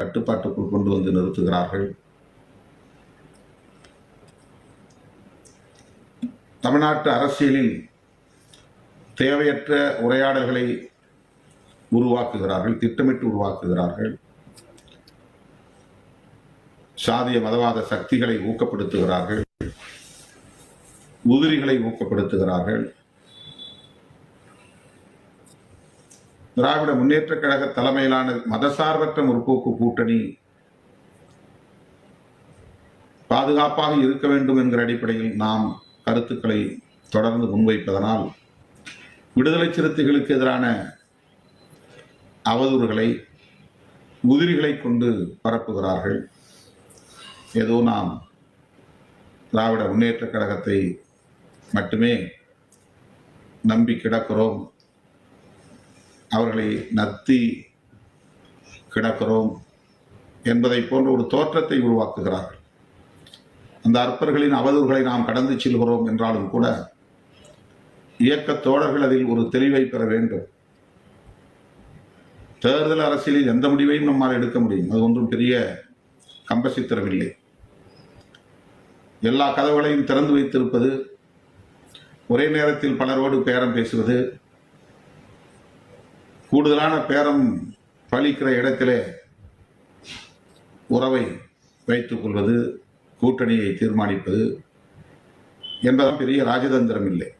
கட்டுப்பாட்டுக்குள் கொண்டு வந்து நிறுத்துகிறார்கள். தமிழ்நாட்டு அரசியலில் தேவையற்ற உரையாடல்களை உருவாக்குகிறார்கள் திட்டமிட்டு உருவாக்குகிறார்கள். சாதிய மதவாத சக்திகளை ஊக்கப்படுத்துகிறார்கள். உதிரிகளை ஊக்கப்படுத்துகிறார்கள். திராவிட முன்னேற்ற கழக தலைமையிலான மதசார்பற்ற முற்போக்கு கூட்டணி பாதுகாப்பாக இருக்க வேண்டும் என்கிற அடிப்படையில் நாம் கருத்துக்களை தொடர்ந்து முன்வைப்பதனால் விடுதலை சிறுத்தைகளுக்கு எதிரான அவதூறுகளை உதிரிகளை கொண்டு பரப்புகிறார்கள். ஏதோ நாம் திராவிட முன்னேற்றக் கழகத்தை மட்டுமே நம்பி கிடக்கிறோம். அவர்களை நத்தி கிடக்கிறோம் என்பதை போன்ற ஒரு தோற்றத்தை உருவாக்குகிறார்கள். அந்த அற்பர்களின் அவதூறுகளை நாம் கடந்து செல்கிறோம் என்றாலும் கூட இயக்க தோழர்கள் அதில் ஒரு தெளிவை பெற வேண்டும். தேர்தல் அரசியலில் எந்த முடிவையும் நம்மால் எடுக்க முடியும். அது ஒன்றும் பெரிய கம்பசித்திரம் இல்லை எல்லா கதவுகளையும் திறந்து வைத்திருப்பது ஒரே நேரத்தில் பலரோடு பேரம் பேசுவது கூடுதலான பேரம் பலிக்கிற இடத்திலே உறவை வைத்துக் கொள்வது கூட்டணியை தீர்மானிப்பது என்பதான் பெரிய ராஜதந்திரம் இல்லை.